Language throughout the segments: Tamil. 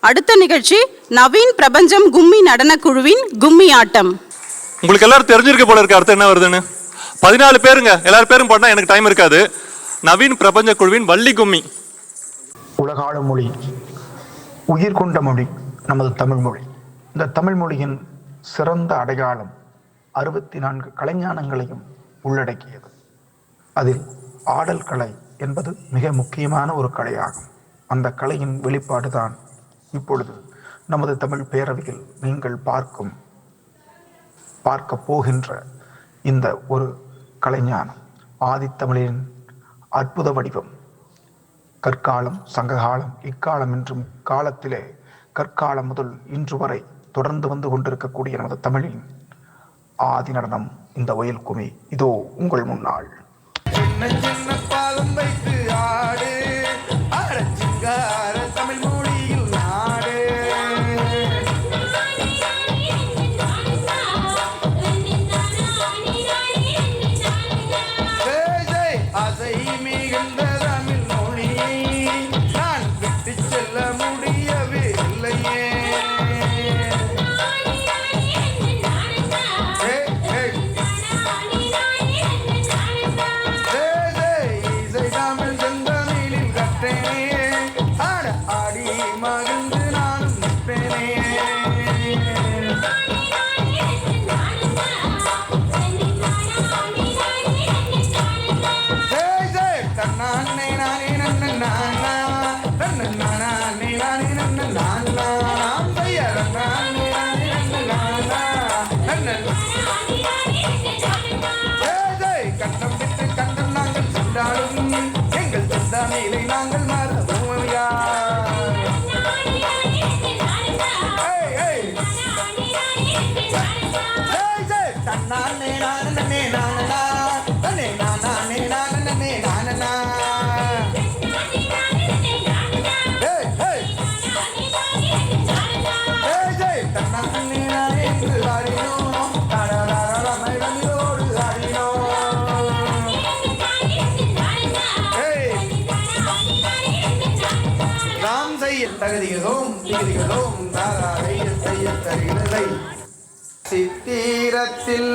அடுத்த நிகழ்ச்சி நவீன் பிரபஞ்சம் கும்மி நடனக் குழுவின் கும்மி ஆட்டம். உங்களுக்கு எல்லாரும் தெரிஞ்சிருக்க போல இருக்கு. அர்த்தம் என்ன வருதுன்னு? பதினாலு பேருங்க. எல்லாரும் பேரும் போட்டா எனக்கு டைம் இருக்காது. நவீன் பிரபஞ்ச குழுவின் வள்ளி கும்மி. உலகாள மொழி உயிர் கொண்ட மொழி நமது தமிழ் மொழி. இந்த தமிழ் மொழியின் சிறந்த அடையாளம் அறுபத்தி நான்கு கலைஞானங்களையும் உள்ளடக்கியது. அதில் ஆடல் கலை என்பது மிக முக்கியமான ஒரு கலையாகும். அந்த கலையின் வெளிப்பாடுதான் இப்பொழுது நமது தமிழ் பேரவையில் நீங்கள் பார்க்கும் பார்க்க போகின்ற இந்த ஒரு கலைஞானம் ஆதித்தமிழின் அற்புத வடிவம். கற்காலம் சங்ககாலம் இக்காலம் என்றும் காலத்திலே கற்காலம் முதல் இன்று வரை தொடர்ந்து வந்து கொண்டிருக்கக்கூடிய நமது தமிழின் ஆதி நடனம் இந்த ஒயில் குமி. இதோ உங்கள் முன்னாள் செய்ய தகுதிகளோம் தகுதிகளோம் தாராவை செய்ய தருகிறதை சித்திரத்தில்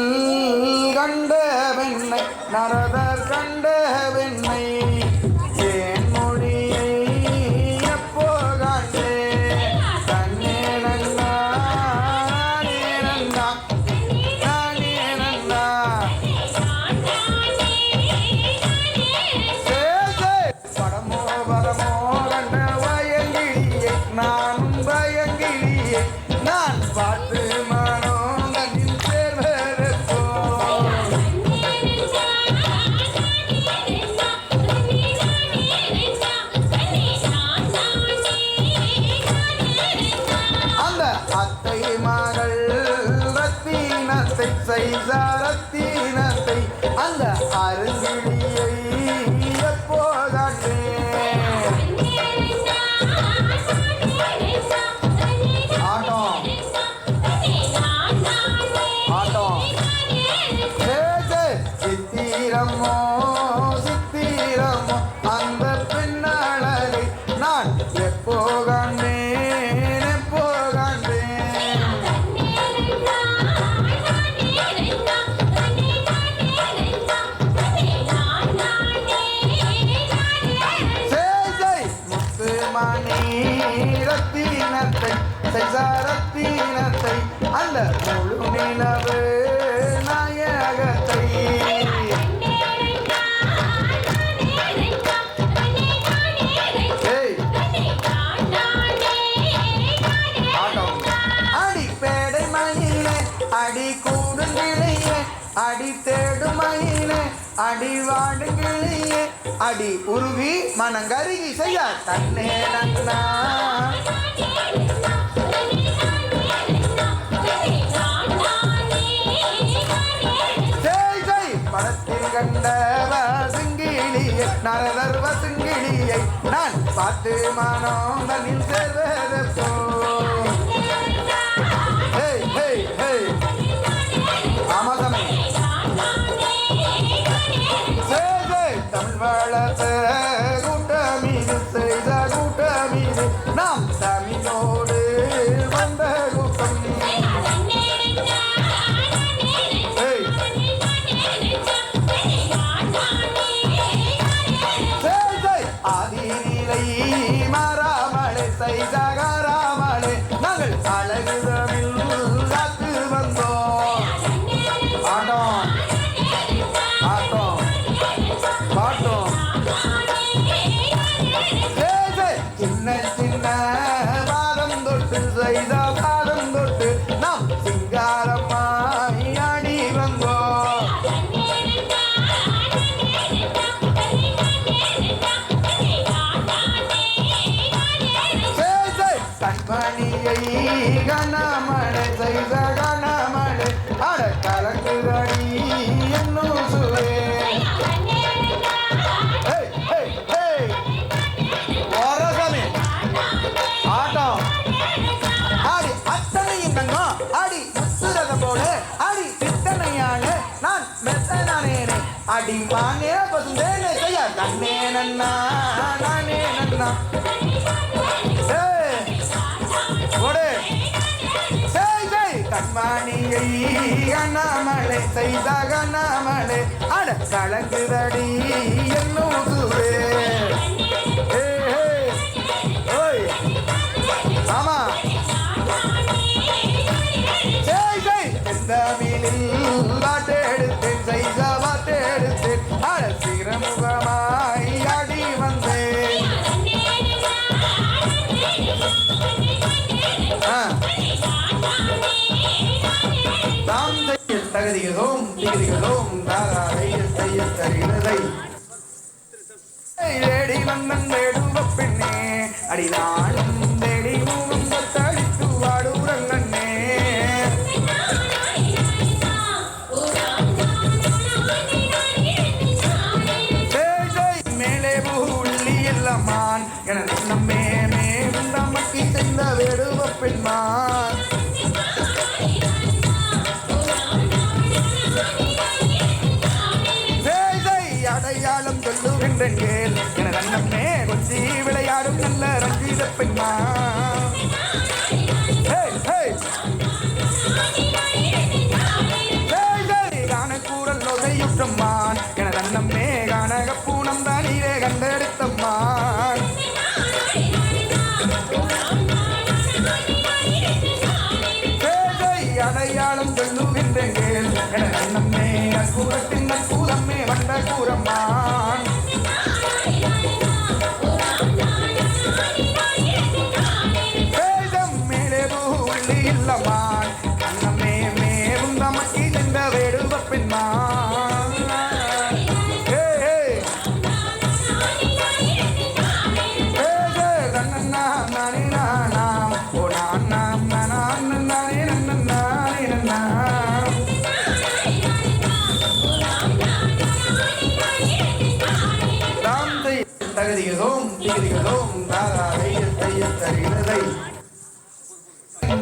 கண்ட வெண்ணை நரதர் கண்ட வெண்ணை Jesus. ரத்தினத்தை செய்சாரத்தினத்தை அந்த முழு நிலவு நாயகத்தை. ஏய் ஆட்டம் அடி பேடை நிலையே அடி கூடுங்கிளியே அடி தேடும் மயிலே அடி வாடுங்கிளியே அடி உருகி மனங்கருகி செய்ய தன்னே நன்னா. படத்தில் சிங்கிலியை நரதர்வ சிங்கிலியை நான் பார்த்து மனம் தன்னில் சேர்வதற்கோ கனமழை செய்த கனமழை அட கலங்குதடி என்னும் சுவே ஆட்டம் ஆடி அத்தனையும் தங்கம் ஆடி முத்துரத போடு ஆடி சித்தனையானு நான் மெத்தனானேனே அடி மானே பசுந்தேனே செய்ய கண்ணே நன்னா நானே நன்னா. செய் அண்ணாமலை செய்த அண்ணாமலை அட கலங்குதடி என்னும் செய்ய தகுதிகளோம் தாராவை செய்ய தருகிறதை. வேடுவ அடிதானும் சொல்கின்ற சொல்லுகின்றேன். கேள் என நம்மே கொஞ்சி விளையாடும் நல்ல ரஞ்சித பெண்மா ஹேய், ஹேய். வேதை காணக்கூறல் ஒதையுற்றம்மான் காணக பூனம் தானீரே கண்டெடுத்தம்மான் அடையாளம் சொல்லுகின்றேன். கேள் என தன்னம்மே அக்கூறத்தின் அற்புதமே வந்த கூறம்மான்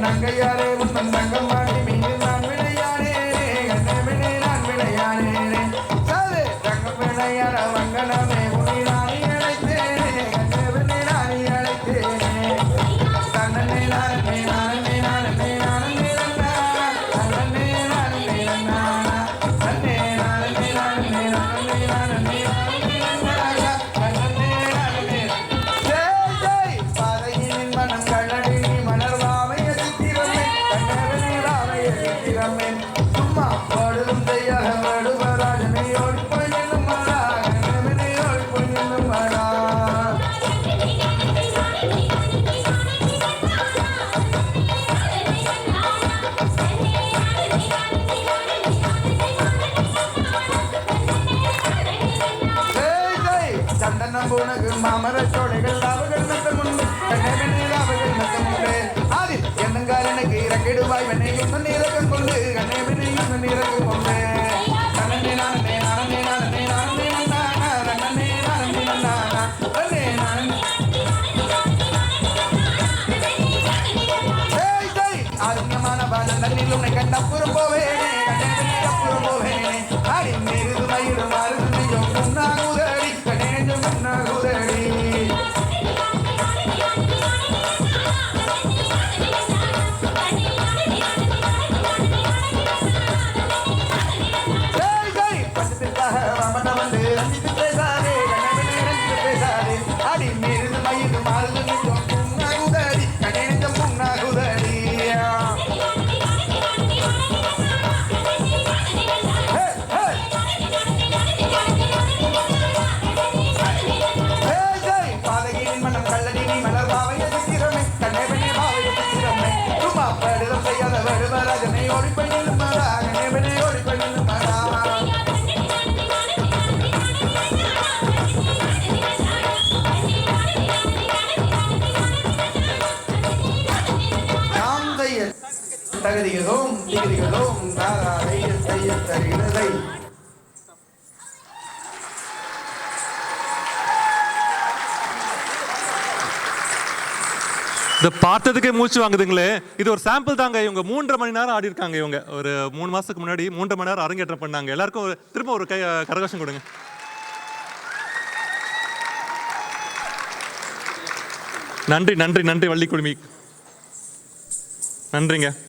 நங்கையாரே உந்தன் தங்கம் மாட்டி மீன் என்னங்காரனுக்கு இறக்கிடுவாய் வெண்ணை கொண்டு கண்ணவனே இன்னும் நீரகம் கொண்டு. கண்ணனே நானே நானே நானே நானே நன்னா கண்ணனே நானே நன்னா கண்ணே நானே. ஜெய் ஜெய் உன்னை கண்ட புறப்போ இதை பார்த்ததுக்கே மூச்சு வாங்குதுங்களே. இது ஒரு சாம்பிள் தாங்க. இவங்க மூன்றரை மணி நேரம் ஆடி இருக்காங்க இவங்க. ஒரு மூணு மாசத்துக்கு முன்னாடி மூன்றரை மணி நேரம் அரங்கேற்றம் பண்ணாங்க. எல்லாருக்கும் ஒரு- திரும்ப ஒரு கை கரகோஷம் கொடுங்க. நன்றி நன்றி நன்றி வள்ளி குழுமி நன்றிங்க.